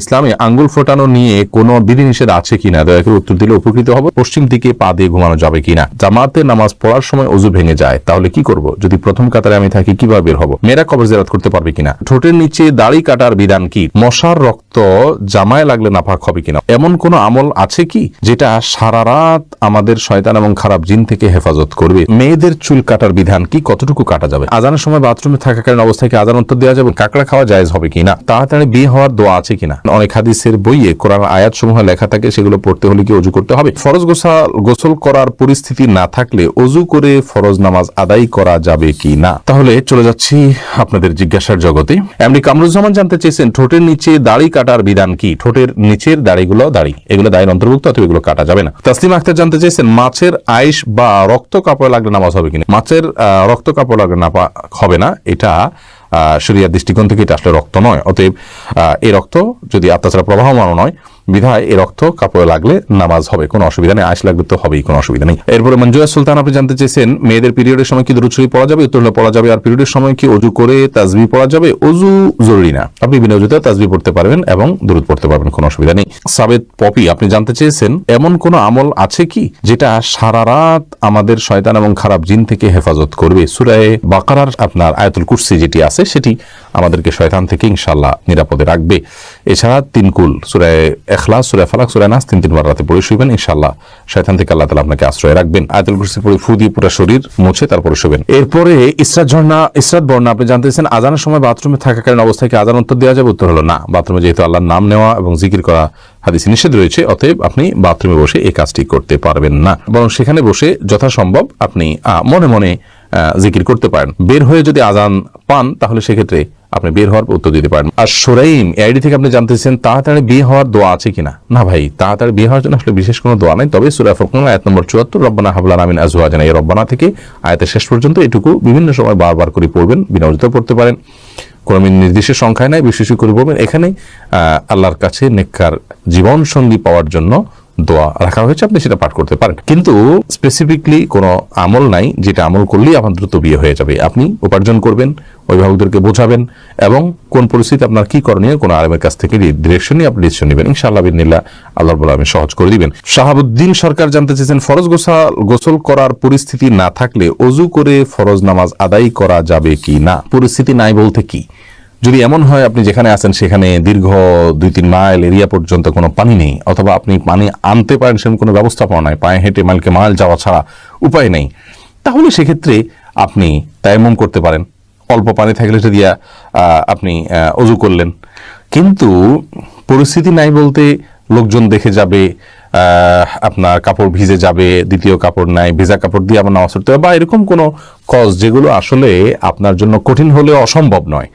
ইসলামে আঙ্গুল ফোটানো নিয়ে কোনো বিধিনিষেধ আছে কিনা? দয়া করে উত্তর দিলে উপকৃত হবে। পশ্চিম দিকে পা দিয়ে ঘুমানো যাবে কিনা? জামাতে নামাজ পড়ার সময় অজু ভেঙে যায়, তাহলে কি করব? যদি প্রথম কাতারে আমি থাকি, কীভাবে বের হব? মেয়েরা কবর জেরাত করতে পারবে কিনা? ঠোঁটের নিচে দাড়ি কাটার বিধান কি? মশার রক্ত জামায় লাগলে নাপাক হবে কিনা? এমন কোন আমল আছে কি, যেটা সারা রাত আমাদের শয়তান এবং খারাপ জিন থেকে হেফাজত করবে? মেয়েদের চুল কাটার বিধান কি, কতটুকু কাটা যাবে? আজানের সময় বাথরুমে থাকাকালীন অবস্থায় কি আজান উত্তর দেওয়া যাবে? কাকড়া খাওয়া জায়েজ হবে কিনা? তাড়াতাড়ি বিয়ে হওয়ার দোয়া আছে কিনা? অনেক হাদিসের বইয়ে কোরআন আয়াত সমূহ লেখা থাকে, সেগুলো পড়তে হলে কি অজু করতে হবে? ফরজ গোসল গোসল করার পরিস্থিতি না থাকলে অজু করে ফরজ নামাজ আদায় করা যাবে কি না? তাহলে চলে যাচ্ছি আপনাদের জিজ্ঞাসার জগতে। এমনি কামরুজ্জামান জানতে চেয়েছেন, ঠোঁটের নিচে দাড়ি কাটার বিধান কি? ঠোঁটের নিচের দাড়িগুলো দাড়ি, এগুলো দাড়ির অন্তর্ভুক্ত অথবা এগুলো কাটা যাবে না। তাসলিম আখতার জানতে চেয়েছেন, মাছের আইস বা রক্ত কাপড় লাগলে নামাজ হবে কিনা? মাছের রক্ত কাপড় লাগলে নাপা হবে না, এটা শরিয়ার দৃষ্টিকোণ থেকে এটা আসলে রক্ত নয়। অতএব এই রক্ত যদি আত্মাচারা প্রবাহমান নয় বিধায় এই রক্ত কাপড়ে লাগলে নামাজ হবে। কোনো অসুবিধা নেই আইস লাগলে তো হবেই, কোনো অসুবিধা নেই। এরপরে মঞ্জুয়া সুলতান, আপনি জানতে চেয়েছেন, মেয়েদের পিরিয়ডের সময় কি দরুদ শরীফ পড়া যাবে, উত্তর পড়া যাবে, আর পিরিয়ডের সময় কি অজু করে তাজবি পড়া যাবে? অজু জরুরি না। আপনি বিনা অজুতে তাজবি পড়তে পারবেন এবং দরুদ পড়তে পারবেন, কোনো অসুবিধা নেই। সাবেদ পপি, আপনি জানতে চেয়েছেন, এমন কোন আমল আছে কি যেটা সারা রাত আমাদের শয়তান এবং খারাপ জিন থেকে হেফাজত করবে? সুরায় বাকারার আপনার আয়াতুল কুরসি যেটি আছে, সেটি আমাদেরকে শয়তান থেকে ইনশাল্লাহ নিরাপদে রাখবে। এছাড়া তিনকুল সুরায় এখলাস সুরায় ফালাক সুরায় নাস, তিন তিনবার রাতে পড়ে শুইবেন ইনশাল্লাহ শয়তান থেকে আল্লাহ তালা আপনাকে আশ্রয় রাখবেন। আয়াতুল কুরসি পড়ে ফু দিয়ে পুরো শরীর মুছে তারপরে শুবেন এরপরে ইসরাত ঝর্ণা, ইসরাত বর্ণা, আপনি জানতে চাইছেন আজানের সময় বাথরুমে থাকাকালীন অবস্থায় কি আজান উত্তর দেওয়া যাবে? উত্তর হলো না। বাথরুমে যেহেতু আল্লাহর নাম নেওয়া এবং জিকির করা হাদিসে নিষেধ রয়েছে, অতএব আপনি বাথরুমে বসে এই কাজটি করতে পারবেন না। বরং সেখানে বসে যথাসম্ভব আপনি মনে মনে জিকির করতে পারেন। বের হয়ে যদি আজান পান, তাহলে সেক্ষেত্রে আপনি বের হওয়ার উত্তর দিতে পারেন। আর সোরাইম, এআইডি থেকে আপনি জানতেছেন তাড়াতাড়ি বিয়ে হওয়ার দোয়া আছে কিনা? না ভাই, তাড়াতাড়ি বিয়ে হওয়ার জন্য আসলে বিশেষ কোনো দোয়া নাই, তবে সুরা ফরকান, আয়াত নম্বর চুয়াত্তর, রব্বানা হাবলান আমিন আজওয়াজানা, এই রব্বানা থেকে আয়াতের শেষ পর্যন্ত এটুকু বিভিন্ন সময় বারবার করে পড়বেন বিনা পড়তে পারেন। কোনো নির্দিষ্ট সংখ্যায় নাই বিশেষ করে বলবেন এখানে আল্লাহর কাছে নেককার জীবন সঙ্গী পাওয়ার জন্য দোয়া রাখা হয়েছে, আপনি সেটা পাঠ করতে পারেন। কিন্তু স্পেসিফিকলি কোনো আমল নাই, যেটা আমল করলেই আপনার দ্রুত বিয়ে হয়ে যাবে। আপনি উপার্জন করবেন, অভিভাবকদেরকে বোঝাবেন এবং কোন পরিস্থিতি আপনার কি করণীয়, কোন আলেমের কাছ থেকে ডিরেকশন নিয়ে আপনি ডিসিশন নেবেন। ইনশাআল্লাহ বিদিনিল্লাহ আল্লাহ বলে আমি সহজ করে দিবেন। শাহাবুদ্দিন সরকার জানতে চেয়েছেন, ফরজ গোসল গোসল করার পরিস্থিতি না থাকলে অজু করে ফরজ নামাজ আদায় করা যাবে কি না? পরিস্থিতি নাই বলতে কি? যদি এমন হয় আপনি যেখানে আছেন, সেখানে দীর্ঘ দুই তিন মাইল এরিয়া পর্যন্ত কোনো পানি নেই, অথবা আপনি পানি আনতে পারেন সেরকম কোনো ব্যবস্থাপনা নাই, পায়ে হেঁটে মাইলকে মাইল যাওয়া ছাড়া উপায় নেই, তাহলে সেক্ষেত্রে আপনি তায়াম্মুম করতে পারেন। অল্প পানি থাকলে সেটা দিয়া আপনি অজু করলেন। কিন্তু পরিস্থিতি নাই বলতে লোকজন দেখে যাবে আপনার কাপড় ভিজে যাবে, দ্বিতীয় কাপড় নাই, ভেজা কাপড় দিয়ে আমার নামাজ পড়তে হবে, বা এরকম কোনো কজ যেগুলো আসলে আপনার জন্য কঠিন হলেও অসম্ভব নয়।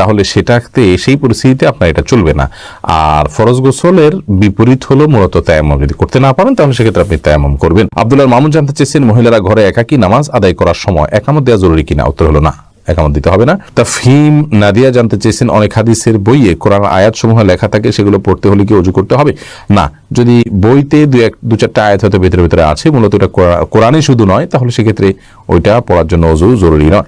তাহলে সেটাতে সেই পরিস্থিতিতে আপনার এটা চলবে না। আর ফরজ গোসলের বিপরীত হলো মূলত তায়াম্মম। যদি করতে না পারেন, তাহলে সেক্ষেত্রে আপনি তায়াম্মম করবেন। আব্দুল্লাহ মামুন জানতে চেয়েছেন, মহিলারা ঘরে একাকী নামাজ আদায় করার সময় একামত দেওয়া জরুরি কিনা? উত্তর হলো না, একামত দিতে হবে না। তা ফিম নাদিয়া জানতে চেয়েছেন, অনেক হাদিসের বইয়ে কোরআন আয়াত সমূহ লেখা থাকে, সেগুলো পড়তে হলে কি অজু করতে হবে? না, যদি বইতে দু এক, দু চারটা আয়াত হয়তো ভেতরে ভেতরে আছে, মূলত এটা কোরআ- কোরআনে শুধু নয়, তাহলে সেক্ষেত্রে ওইটা পড়ার জন্য অজু জরুরি নয়।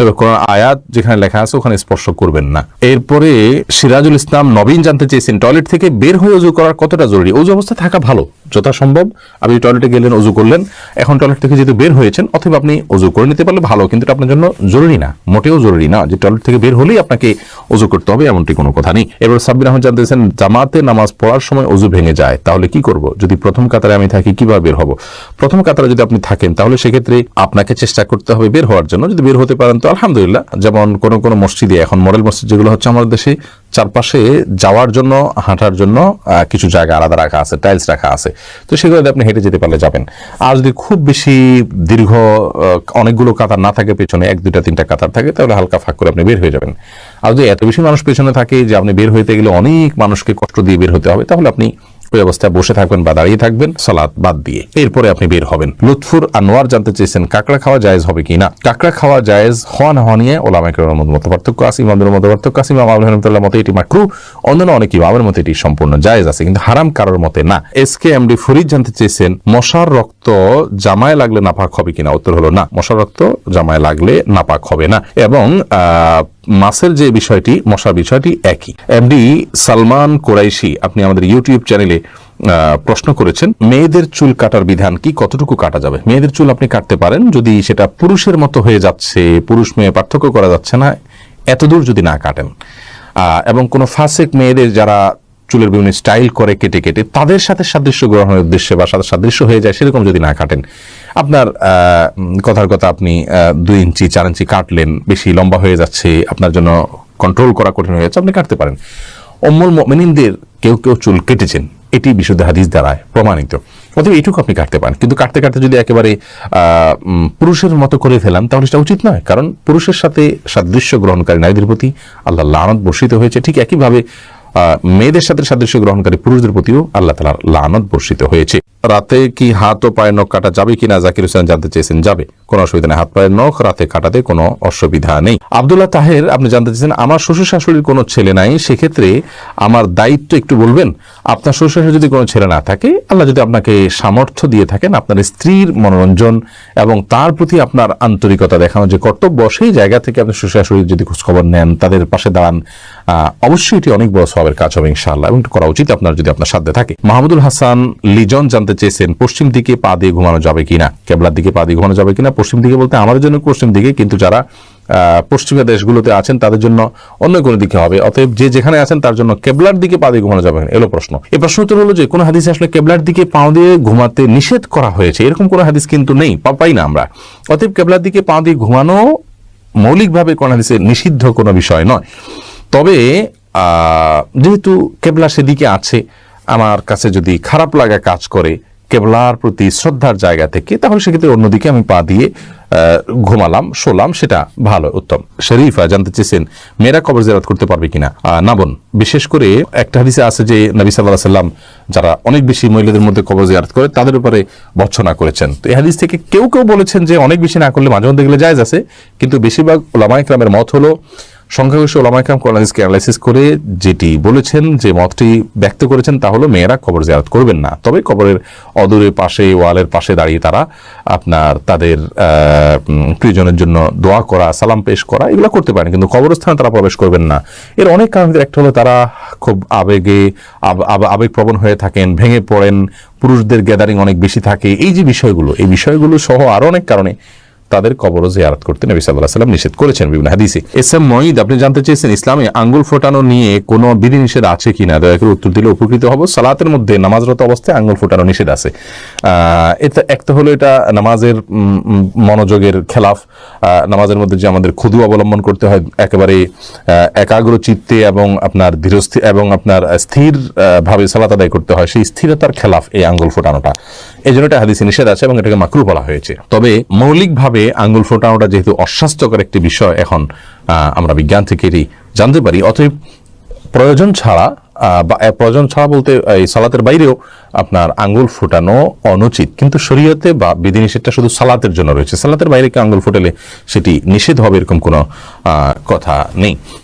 তবে কোন আয়াত যেখানে লেখা আছে, ওখানে স্পর্শ করবেন না। এরপরে সিরাজুল ইসলাম নবীন জানতে চেয়েছেন, টয়লেট থেকে বের হয়ে উজু করার কতটা জরুরি? অজু অবস্থা থাকা ভালো। যথাসম্ভব। আপনি টয়লেটে গেলেন, অজু করলেন। এখন টয়লেট থেকে যেহেতু বের হয়েছেন, অথবা আপনি অজু করে নিতে পারলে ভালো, কিন্তু এটা আপনার জন্য জরুরি না, মোটেও জরুরি না। যে টয়লেট থেকে বের হলেই আপনাকে অজু করতে হবে, এমনটি কোনো কথা নেই। এবার সাব্বির আহমদ জানতে চেয়েছেন জামাতে নামাজ পড়ার সময় অজু ভেঙে যায়, তাহলে কি করব? যদি প্রথম কাতারে আমি থাকি, কীভাবে বের হব? প্রথম কাতারে যদি আপনি থাকেন, তাহলে সেক্ষেত্রে আপনাকে চেষ্টা করতে হবে বের হওয়ার জন্য। যদি বের হতে পারেন তো আলহামদুলিল্লাহ, যেমন কোনো কোনো মসজিদে, এখন মডেল মসজিদ যেগুলো হচ্ছে আমাদের দেশে চারপাশে যাওয়ার জন্য, হাঁটার জন্য কিছু জায়গা আলাদা রাখা আছে টাইলস রাখা আছে। তো সেগুলোতে আপনি হেঁটে যেতে পারলে যাবেন। আর যদি খুব বেশি দীর্ঘ অনেকগুলো কাতার না থাকে পেছনে, এক দুটা তিনটা কাতার থাকে, তাহলে হালকা ফাঁক করে আপনি বের হয়ে যাবেন। আর যদি এত বেশি মানুষ পেছনে থাকে যে আপনি বের হইতে গেলে অনেক মানুষকে কষ্ট দিয়ে বের হতে হবে, তাহলে আপনি ওই অবস্থায় বসে থাকবেন বা দাঁড়িয়ে থাকবেন সালাদ বাদ দিয়ে। এরপরে আপনি বের হবেন। লুৎফুর আনোয়ার জানতে চেয়েছেন, কাঁকড়া খাওয়া জায়েজ হবে কিনা? কাঁকড়া খাওয়া জায়েজ হওয়া না হওয়া নিয়ে ওলামাইকের মধ্যে মত পার্থক্য আছে, ইমামদের মধ্যে পার্থক্য আছে, ইমাম আবুল রহমতুল্লাহ মতে এটি মাকরু, অন্যান্য অনেক ইমামের মতে এটি সম্পূর্ণ জায়েজ আছে, কিন্তু হারাম কারোর মতে না। এস কে এমডি ফরিদ জানতে চেয়েছেন, মশার রক্ত জামায় লাগলে নাপাক হবে কিনা? উত্তর হলো না, মশার রক্ত জামায় লাগলে নাপাক হবে না। এবং মাসের যে বিষয়টি, মশা বিষয়টি একই। এমডি সালমান কোরাইশি, আপনি আমাদের ইউটিউব চ্যানেলে প্রশ্ন করেছেন, মেয়েদের চুল কাটার বিধান কি, কতটুকু কাটা যাবে? মেয়েদের চুল আপনি কাটতে পারেন, যদি সেটা পুরুষের মতো হয়ে যাচ্ছে, পুরুষ মেয়ে পার্থক্য করা যাচ্ছে না, এতদূর যদি না কাটেন। এবং কোনো ফাসেক মেয়েদের যারা চুলের বিভিন্ন স্টাইল করে কেটে কেটে, তাদের সাথে সাদৃশ্য গ্রহণের উদ্দেশ্যে বা সাদৃশ্য হয়ে যায়, সেরকম যদি না কাটেন আপনার কথার কথা আপনি দুই ইঞ্চি, চার ইঞ্চি কাটলেন, বেশি লম্বা হয়ে যাচ্ছে, আপনার জন্য কন্ট্রোল করা কঠিন হয়ে যাচ্ছে, আপনি কাটতে পারেন। অম্মুল মিনিনদের কেউ কেউ চুল কেটেছেন, এটি বিশুদ্ধ হাদিস দ্বারায় প্রমাণিত। অতএব এইটুকু আপনি কাটতে পারেন। কিন্তু কাটতে কাটতে যদি একেবারে পুরুষের মতো করে ফেলান, তাহলে সেটা উচিত নয়। কারণ পুরুষের সাথে সাদৃশ্য গ্রহণকারী নারীদের প্রতি আল্লাহ লানত বর্ষিত হয়েছে। ঠিক একইভাবে মেয়েদের সাথে সাদৃশ্য গ্রহণকারী পুরুষদের প্রতিও আল্লাহ তালার লানত বর্ষিত হয়েছে। রাতে কি হাত ও পায়ের নখ কাটা যাবে কিনা জাকির হোসেন জানতে চেয়েছেন, যাবে। কোনো অসুবিধা নেই, হাত পায়ের নখ, রাতে কাটাতে কোনো অসুবিধা নেই। আবদুল্লাহ তাহের, আপনি জানতে চেয়েছেন, আমার শ্বশুর শাশুড়ির কোনো ছেলে নাই, সেক্ষেত্রে আমার দায়িত্ব একটু বলবেন। আপনার শ্বশুর শাশুড়ি যদি কোনো ছেলে না থাকে, আল্লাহ যদি আপনাকে সামর্থ্য দিয়ে থাকেন, আপনার স্ত্রীর মনোরঞ্জন এবং তার প্রতি আপনার আন্তরিকতা দেখানো যে কর্তব্য, সেই জায়গা থেকে আপনি শ্বশুর শাশুড়ির যদি খোঁজখবর নেন, তাদের পাশে দাঁড়ান অবশ্যই এটি অনেক বড় সবের কাজ হবে, ইনশাআল্লাহ, এবং করা উচিত আপনার যদি আপনার সাধ্যে থাকে। মাহমুদুল হাসান, লিজন জানতে চেয়েছেন, পশ্চিম দিকে পা দিয়ে ঘুমানো যাবে কিনা? কেবলার দিকে পা দিয়ে ঘুমানো যাবে কিনা? পশ্চিম দিকে বলতে আমাদের জন্য পশ্চিম দিকে, কিন্তু যারা পশ্চিমা দেশগুলোতে আছেন, তাদের জন্য অন্য কোনো দিকে হবে। অতএব যে যেখানে আছেন, তার জন্য কেবলার দিকে পা দিয়ে ঘুমানো যাবে এলো প্রশ্ন। এই প্রশ্ন উত্তর হলো যে, কোনো হাদিসে আসলে কেবলার দিকে পা দিয়ে ঘুমাতে নিষেধ করা হয়েছে? এরকম কোনো হাদিস কিন্তু নেই পাই না আমরা। অতএব কেবলার দিকে পা দিয়ে ঘুমানো মৌলিকভাবে কোনো হাদিসে নিষিদ্ধ কোনো বিষয় নয়। তবে যেহেতু কেবলা সেদিকে আছে আমার কাছে যদি খারাপ লাগা কাজ করে, কেবলার প্রতি শ্রদ্ধার জায়গা থেকে, তাহলে সেক্ষেত্রে অন্যদিকে আমি পা দিয়ে ঘুমালাম, শোলাম, সেটা ভালো, উত্তম। শরীফা জানতে চেয়েছেন, মেয়েরা কবর জিয়ারত করতে পারবে কিনা? না বোন। বিশেষ করে একটা হাদিসে আছে যে নবী সাল্লাহ সাল্লাম যারা অনেক বেশি মহিলাদের মধ্যে কবর জিয়ারত করে, তাদের উপরে ভৎসনা করেছেন। তো এই হাদিস থেকে কেউ কেউ বলেছেন যে অনেক বেশি না করলে মাঝে মধ্যে গেলে জায়জ আছে, কিন্তু বেশিরভাগ ওলামাইকরামের মত হলো সংখ্যাগরিষ্ঠ ওলামাইকরাম কোরআনিসকে অ্যানালাইসিস করে যেটি বলেছেন, যে মতটি ব্যক্ত করেছেন, তা হলো মেয়েরা কবর জিয়ারত করবেন না। তবে কবরের অদূরে পাশে, ওয়ালের পাশে দাঁড়িয়ে তারা আপনার তাদের প্রিয়জনের জন্য দোয়া করা, সালাম পেশ করা, এগুলো করতে পারেন, কিন্তু কবরস্থানে তারা প্রবেশ করবেন না। এর অনেক কারণের একটা হলো তারা খুব আবেগে, আব- আব- আবেগপ্রবণ হয়ে থাকেন, ভেঙে পড়েন, পুরুষদের গ্যাদারিং অনেক বেশি থাকে, এই যে বিষয়গুলো, এই বিষয়গুলো সহ আরও অনেক কারণে তাদের কবরও জিয়ারত করতে নবী সাল্লাহ সাল্লাম নিষেধ করেছেন বিভিন্ন হাদিসে। এস এম মঈদ, আপনি জানতে চেয়েছেন ইসলামে আঙ্গুল ফোটানো নিয়ে কোনো বিধি নিষেধ আছে কিনা? দয়া করে উত্তর দিলে উপকৃত হব। সালাতের মধ্যে নামাজরত অবস্থায় আঙ্গুল ফোটানো নিষেধ আছে। এটা একটা হলো এটা নামাজের মনোযোগের খেলাফ। নামাজের মধ্যে যে আমাদের ক্ষুদু অবলম্বন করতে হয়, একেবারে একাগ্র চিত্তে এবং আপনার ধীরস্থির এবং আপনার স্থির ভাবে সালাত আদায় করতে হয়। সেই স্থিরতার খেলাফ এই আঙ্গুল ফোটানোটা। এই জন্য এটা হাদিসে নিষেধ আছে এবং এটাকে মাকরু বলা হয়েছে। তবে মৌলিকভাবে আঙ্গুল ফোটানোটা যেহেতু অস্বাস্থ্যকর একটি বিষয়, এখন আমরা বিজ্ঞান থেকে এটি জানতে পারি। অতএব প্রয়োজন ছাড়া বা প্রয়োজন ছাড়া বলতে এই সালাতের বাইরেও আপনার আঙ্গুল ফোটানো অনুচিত। কিন্তু শরীয়তে বা বিধিনিষেধটা শুধু সালাতের জন্য রয়েছে। সালাতের বাইরে কি আঙ্গুল ফোটালে সেটি নিষেধ হবে এরকম কোনো কথা নেই।